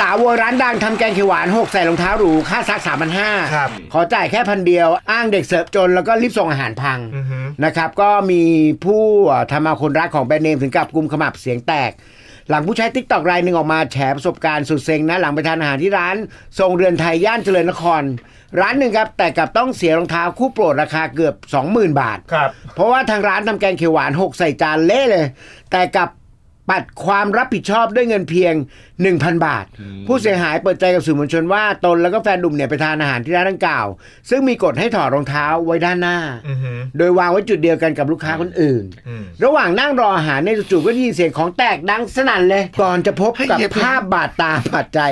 สาววัวร้านดังทำแกงเขียวหวานหกใส่รองเท้าหรูค่าซักสามพันห้าครับขอจ่ายแค่พันเดียว อ้างเด็กเสิร์ฟจนแล้วก็รีบส่งอาหารพังอือฮึ นะครับ ก็มีผู้ทำเอาคนรักของแบรนด์เนมถึงกับกลุ่มขมับเสียงแตก หลังผู้ใช้ทิกตอกรายหนึ่งออกมาแฉประสบการณ์สุดเซ็งนะ หลังไปทานอาหารที่ร้านทรงเรือนไทยย่านเจริญนคร ร้านหนึ่งครับ แต่กลับต้องเสียรองเท้าคู่โปรดราคาเกือบ 20,000 บาท ครับ เพราะว่าทางร้านทำแกงเขียวหวาน6ใส่จานเละเลย แต่กลับ ปัดความรับผิดชอบด้วยเงินเพียง 1,000 บาท ผู้เสียหายเปิดใจกับสื่อมวลชนว่า ตนแล้วก็แฟนหนุ่มเนี่ยไปทานอาหารที่ร้านดังกล่าว ซึ่งมีกฎให้ถอดรองเท้าไว้ด้านหน้าอือฮึโดยวางไว้จุดเดียวกันกับลูกค้าคนอื่นอืมระหว่างนั่งรออาหารในยจู่ๆก็ได้ยินเสียงของแตกดังสนั่นเลย ก่อนจะพบกับให้เย็บภาพบาดตาบาดใจ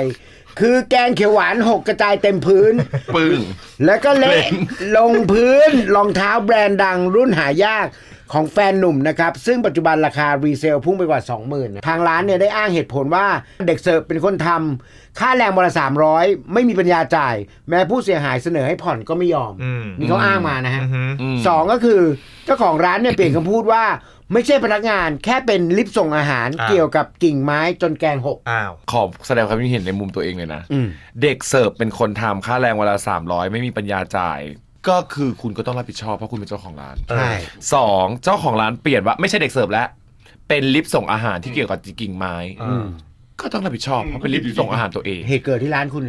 คือแกงเขียวหวานหกกระจายเต็มพื้น ปึ้งแล้วก็เละเละลงพื้นรองเท้าแบรนด์ดังรุ่นหายาก ของแฟนหนุ่มนะครับ ซึ่งปัจจุบันราคารีเซลพุ่งไปกว่า 20,000นะทางร้านเนี่ยได้อ้างเหตุผลว่าเด็กเสิร์ฟเป็นคนทำค่าแรงวันละ300 ไม่มีปัญญาจ่าย แม้ผู้เสียหายเสนอให้ผ่อนก็ไม่ยอมอืมนี่เขาอ้างมานะฮะอือฮึอืมสองก็คือเจ้าของร้านเนี่ยเปลี่ยนคำพูดว่าไม่ใช่พนักงานแค่เป็นลิฟต์ส่งอาหารอ่าเกี่ยวกับกิ่งไม้จนแกงหกอ้าวขอแสดงความคิดเห็นในมุมตัวเองเลยนะอืมเด็กเสิร์ฟเป็นคนทำค่าแรงวันละสามร้อยไม่มีปัญญาจ่าย ก็คือคุณก็ต้องรับผิดชอบเพราะคุณเป็นเจ้าของร้านใช่ สองเจ้าของร้านเปลี่ยนว่าไม่ใช่เด็กเสิร์ฟแล้ว เป็นลิฟต์ส่งอาหารที่เกี่ยวกับกิ่งไม้ อืม ก็ต้องรับผิดชอบเพราะเป็นลิฟต์ส่งอาหารตัวเอง เหตุเกิดที่ร้านคุณ